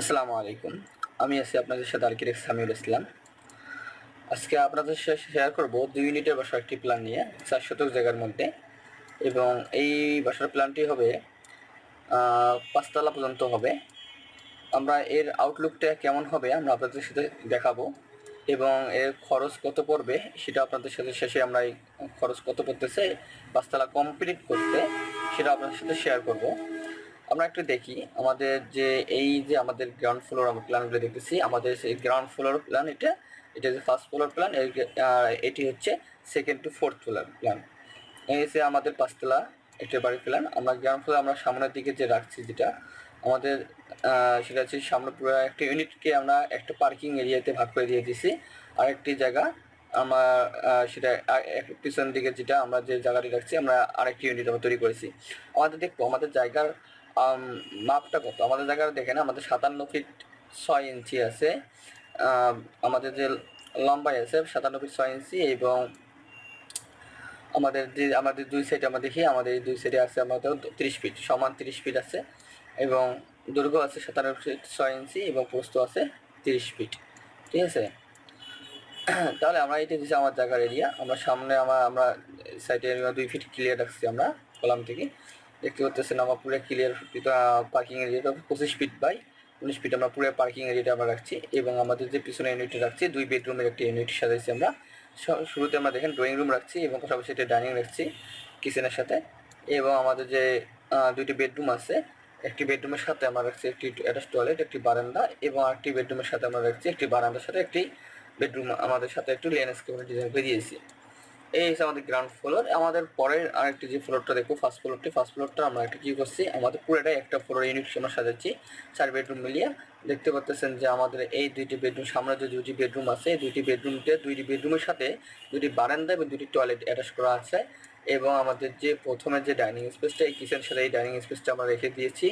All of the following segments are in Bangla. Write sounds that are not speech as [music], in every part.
আসসালামু আলাইকুম। আমি আছি আপনাদের সাথে আলকিরেক সামিউল ইসলাম। আজকে আপনাদের সাথে শেয়ার করব দুই ইউনিটের বাসার একটি প্ল্যান নিয়ে, চার শতক জায়গার মধ্যে। এবং এই বাসার প্ল্যানটি হবে পাঁচতলা পর্যন্ত হবে। আমরা এর আউটলুকটা কেমন হবে আমরা আপনাদের সাথে দেখাবো। এবং এর খরচ কত পড়বে সেটা আপনাদের সাথে শেষে আমরা এই খরচ কত পড়তেছে, পাঁচতলা কমপ্লিট করতে সেটা আপনাদের সাথে শেয়ার করব। আমরা একটু দেখি আমাদের যে এই যে আমাদের গ্রাউন্ড ফ্লোর প্ল্যানগুলো দেখতেছি, আমাদের সেই গ্রাউন্ড ফ্লোর প্ল্যান এটা এটা যে ফার্স্ট ফ্লোর প্ল্যান এটি হচ্ছে second to fourth floor plan এই যে আমাদের পাঁচতলা, একটা বাড়ি প্ল্যান আমরা গ্রাউন্ড ফ্লোর আমরা সামনের দিকে যে রাখছি যেটা, আমাদের সেটা হচ্ছে সামনে পুরো একটা ইউনিটকে আমরা একটা পার্কিং এরিয়াতে ভাগ করে দিয়ে দিয়েছি। আর একটি জায়গা, আমার সেটা পিছন দিকে যেটা আমরা যে জায়গাটি রাখছি, আমরা আরেকটি ইউনিট আমরা তৈরি করেছি। আমাদের দেখব, আমাদের জায়গার মাপটা কত? আমাদের জায়গার দেখেন আমাদের সাতান্ন ফিট ছয় ইঞ্চি আছে। আমাদের যে লম্বাই আছে, সাতান্ন ফিট ছয় ইঞ্চি এবং আমাদের যে, আমাদের দুই সাইডে আমরা দেখি, আমাদের এই দুই সাইডে আছে আমাদের তিরিশ ফিট, সমান তিরিশ ফিট আছে এবং দৈর্ঘ্য আছে সাতান্ন ফিট ছয় ইঞ্চি এবং প্রস্থ আছে তিরিশ ফিট। ঠিক আছে? [clears throat] তাহলে আমরা এটা দিচ্ছি আমার জায়গার এরিয়া আমরা সামনে, আমার, আমরা সাইডে দুই ফিট ক্লিয়ার রাখছি আমরা, কলাম থেকে। দেখতে পাচ্ছেন আমার পুরো ক্লিয়ার পার্কিং এরিয়াটা পঁচিশ ফিট বাই উনিশ ফিট আমরা পুরো পার্কিং এরিয়াটা আমরা রাখছি এবং আমাদের যে পিছনে ইউনিটটা রাখছি, দুই বেডরুমের একটি ইউনিট সাজাইছি আমরা। শুরুতে আমরা দেখেন ড্রয়িং রুম রাখছি এবং পাশাপাশি একটা ডাইনিং রাখছি কিচেনের সাথে এবং আমাদের যে দুইটি বেডরুম আছে, একটি বেডরুমের সাথে আমরা রাখছি একটি অ্যাটাচ টয়লেট একটি বারান্দা এবং আরেকটি বেডরুমের সাথে আমরা রাখছি একটি বারান্দার সাথে একটি বেডরুম আমাদের সাথে একটু ল্যান্ডস্কেপের ডিজাইন করে দিয়েছি। এই হচ্ছে আমাদের গ্রাউন্ড ফ্লোর আমাদের পরের আরেকটি যে ফ্লোরটা দেখব ফার্স্ট ফ্লোরটি ফার্স্ট ফ্লোরটা আমরা একটা কী করছি? আমাদের পুরোটাই একটা ফ্লোর ইউনিট আমরা সাজাচ্ছি, চার বেডরুম মিলিয়ে। দেখতে পাচ্ছেন যে আমাদের এই দুইটি বেডরুম সামনে যে দুইটি বেডরুম আছে, এই দুইটি বেডরুমতে দুইটি বেডরুমের সাথে দুইটি বারান্দা এবং দুটি টয়লেট অ্যাটাচ করা আছে এবং আমাদের যে প্রথমে যে ডাইনিং স্পেসটা এই কিচেন সাথে এই ডাইনিং স্পেসটা আমরা রেখে দিয়েছি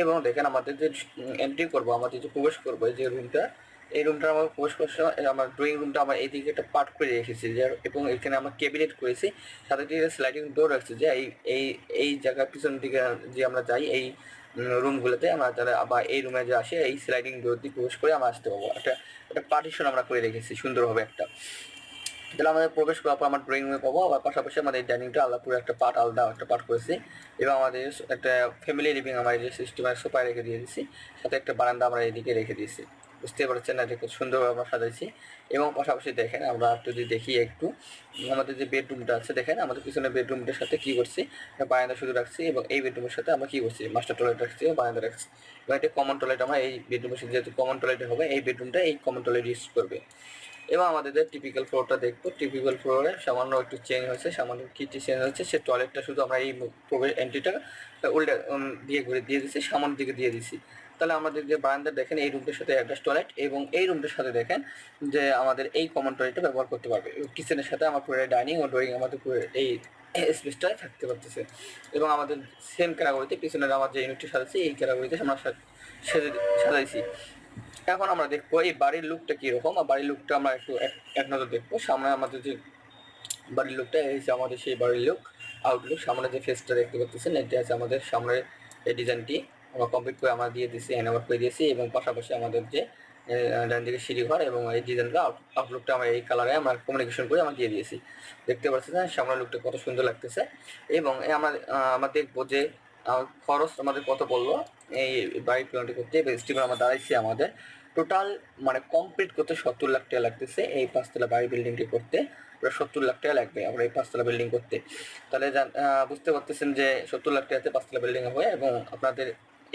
এবং দেখেন আমাদের যে এন্ট্রি করব, আমাদের যে প্রবেশ করব এই যে রুমটা এই রুমটা আমার প্রবেশ সময় আমার ড্রয়িং রুমটা আমার এইদিকে একটা পার্ট করে রেখেছি যে এবং এখানে আমরা ক্যাবিনেট করেছি, সাথে দিকে স্লাইডিং ডোর রাখছি, যে এই এই এই জায়গার পিছন দিকে যে আমরা যাই, এই রুমগুলোতে আমরা যারা, বা এই রুমে যে আসে, এই স্লাইডিং ডোর দিয়ে প্রবেশ করে আমরা আসতে পারব। একটা একটা পার্টিশন আমরা করে রেখেছি, সুন্দরভাবে একটা। তাহলে আমাদের প্রবেশ করার পর আমার ড্রয়িং রুমে পাবো, আবার পাশাপাশি আমাদের ডাইনিংটা আলাদা পুরো একটা পার্ট আলাদা একটা পার্ট করেছি, এবং আমাদের একটা ফ্যামিলি লিভিং আমার এই সিস্টেমের সোফায় রেখে দিয়ে দিয়েছি, সাথে একটা বারান্দা আমরা এইদিকে রেখে দিয়েছি। বুঝতে পারছেন এটা খুব সুন্দরভাবে সাজাইছি। এবং পাশাপাশি দেখেন, আমরা একটু যদি দেখি একটু, আমাদের যে বেডরুমটা আছে, দেখেন, আমাদের পিছনে বেডরুমটার সাথে কি করছি বারান্দা শুধু রাখছি এবং এই বেডরুমের সাথে আমরা কি করছি মাস্টার টয়লেট রাখছি এবং বারান্দা রাখছি। এবং একটা কমন টয়লেট আমরা এই বেডরুমের সাথে যেহেতু কমন টয়লেট হবে, এই বেডরুমটা এই কমন টয়লেট ইউজ করবে। এবং আমাদের যে টিপিক্যাল ফ্লোরটা দেখব টিপিক্যাল ফ্লোরে সামান্য একটু চেঞ্জ হয়েছে, সামান্য কি চেঞ্জ হয়েছে, সে টয়লেটটা শুধু আমরা এই প্রবেশ এন্ট্রিটা উল্টে দিয়ে ঘুরে, দিয়ে দিচ্ছি সামনের দিকে দিয়ে দিচ্ছি তাহলে আমাদের যে বারান্দা দেখেন, এই রুমটার সাথে একটা টয়লেট এবং এই রুমটার সাথে দেখেন যে আমাদের এই কমন টয়লেটটা ব্যবহার করতে পারবে। কিচেনের সাথে আমার পুরো ডাইনিং ও ড্রয়িং আমাদের পুরো এই স্পেসটাই থাকতে পারতেছে। এবং আমাদের সেম ক্যাটাগরিতে পিছনের আমার যে ইউনিটটি সাজাচ্ছি, এই ক্যাটাগরিতে আমরা সেজে সাজাইছি। এখন আমরা দেখব এই বাড়ির লুকটা কীরকম, আর বাড়ির লুকটা আমরা একটু এক- এক নজর দেখব। সামনে আমাদের যে বাড়ির লুকটা এই যে আমাদের সেই বাড়ির লুক আউটলুক সামনে যে ফেসটা দেখতে পাচ্ছেন এটা আছে আমাদের সামনের এই ডিজাইনটি আমরা কমপ্লিট করে আমরা দিয়ে দিয়েছি হ্যান্ড করে দিয়েছি এবং পাশাপাশি আমাদের যে ডান দিকে সিঁড়ি ঘর এবং এই ডিজাইনটা আউটলুকটা আমরা এই কালারে আমরা কমিউনিকেশন করে আমরা দিয়ে দিয়েছি। দেখতে পাচ্ছেন সামনের লুকটা কত সুন্দর লাগতেছে এবং আমরা আহ, দেখব যে খরচ আমাদের কত বলল এই বাড়ি প্ল্যানটি করতে স্টিমার আমরা দাঁড়াইছি আমাদের টোটাল মানে কমপ্লিট করতে সত্তর লাখ টাকা লাগতেছে এই পাঁচতলা বাড়ি বিল্ডিংটি করতে। সত্তর লাখ টাকা লাগবে আমরা এই পাঁচতলা বিল্ডিং করতে। তাহলে বুঝতে পারতেছেন যে সত্তর লাখ টাকাতে পাঁচতলা বিল্ডিং হবে এবং আপনাদের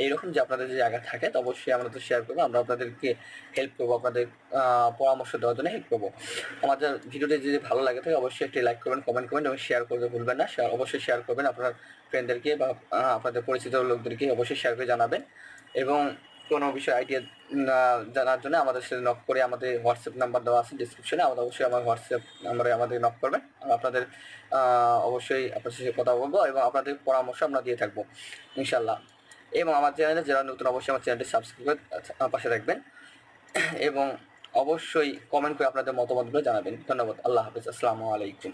এইরকম যে আপনাদের যে জায়গা থাকে, তো অবশ্যই আমরা তো শেয়ার করব। আমরা আপনাদেরকে হেল্প করব, আপনাদের পরামর্শ দেওয়ার জন্য হেল্প করব। আমাদের ভিডিওটি যদি ভালো লাগে থাকে অবশ্যই একটি লাইক করবেন কমেন্ট করবেন এবং শেয়ার করতে ভুলবেন না। অবশ্যই শেয়ার করবেন আপনার ফ্রেন্ডদেরকে বা আপনাদের পরিচিত লোকদেরকে অবশ্যই শেয়ার করে জানাবেন। এবং কোনো বিষয় আইডিয়া জানার জন্য আমাদের সাথে নক করে আমাদের হোয়াটসঅ্যাপ নাম্বার দেওয়া আছে ডিসক্রিপশনে আমাদের অবশ্যই আমার হোয়াটসঅ্যাপ নাম্বারে আমাদের নক করবেন। আমরা আপনাদের অবশ্যই আপনার সাথে কথা বলব এবং আপনাদের পরামর্শ আমরা দিয়ে থাকব ইনশাল্লাহ এবং আমার চ্যানেলে যারা নতুন অবশ্যই আমার চ্যানেলটি সাবস্ক্রাইব করে আহ, পাশে রাখবেন এবং অবশ্যই কমেন্ট করে আপনাদের মতামতগুলো জানাবেন। ধন্যবাদ। আল্লাহ হাফিজ। আসসালামু আলাইকুম।